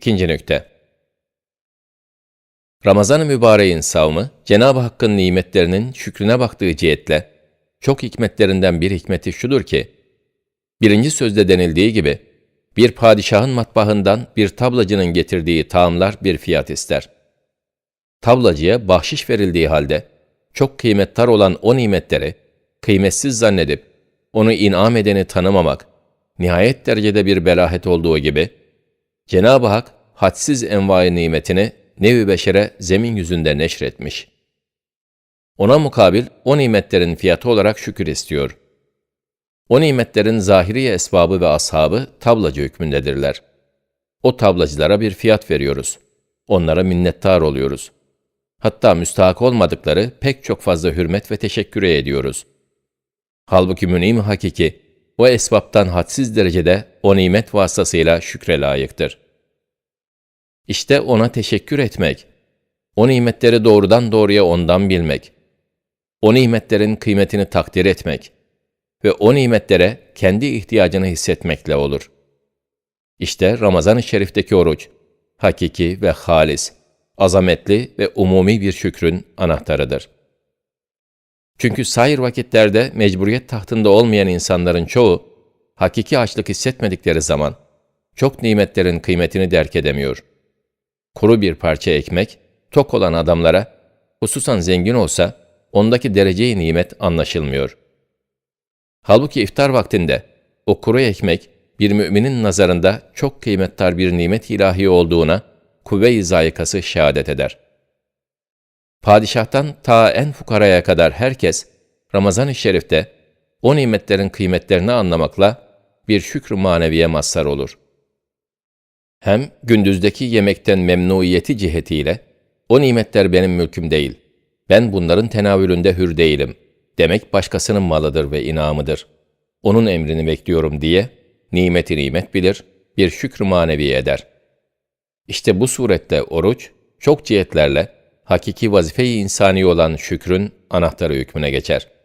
İkinci nükte. Ramazan-ı Mübarek'in savmı, Cenab-ı Hakk'ın nimetlerinin şükrüne baktığı cihetle, çok hikmetlerinden bir hikmeti şudur ki, birinci sözde denildiği gibi, bir padişahın matbahından bir tablacının getirdiği taamlar bir fiyat ister. Tablacıya bahşiş verildiği halde, çok kıymettar olan o nimetleri, kıymetsiz zannedip, onu inam edeni tanımamak, nihayet derecede bir belahet olduğu gibi, Cenab-ı Hak hadsiz envai nimetini nevi beşere zemin yüzünde neşretmiş. Ona mukabil o nimetlerin fiyatı olarak şükür istiyor. O nimetlerin zahiri esbabı ve ashabı tablacı hükmündedirler. O tablacılara bir fiyat veriyoruz. Onlara minnettar oluyoruz. Hatta müstahak olmadıkları pek çok fazla hürmet ve teşekkür ediyoruz. Halbuki münim hakiki, o esbaptan hadsiz derecede o nimet vasıtasıyla şükre layıktır. İşte ona teşekkür etmek, o nimetleri doğrudan doğruya ondan bilmek, o nimetlerin kıymetini takdir etmek ve o nimetlere kendi ihtiyacını hissetmekle olur. İşte Ramazan-ı Şerif'teki oruç, hakiki ve halis, azametli ve umumi bir şükrün anahtarıdır. Çünkü sair vakitlerde mecburiyet tahtında olmayan insanların çoğu, hakiki açlık hissetmedikleri zaman, çok nimetlerin kıymetini derk edemiyor. Kuru bir parça ekmek, tok olan adamlara, hususan zengin olsa, ondaki dereceyi nimet anlaşılmıyor. Halbuki iftar vaktinde, o kuru ekmek, bir müminin nazarında çok kıymettar bir nimet ilahi olduğuna, kuvve-i zayikası şehadet eder.'' Padişahtan ta en fukaraya kadar herkes Ramazan-ı Şerif'te o nimetlerin kıymetlerini anlamakla bir şükr maneviye mazhar olur. Hem gündüzdeki yemekten memnuiyeti cihetiyle o nimetler benim mülküm değil, ben bunların tenavülünde hür değilim demek başkasının malıdır ve inamıdır. Onun emrini bekliyorum diye nimeti nimet bilir, bir şükr manevi eder. İşte bu surette oruç çok cihetlerle hakiki vazife-i insani olan şükrün anahtarı hükmüne geçer.''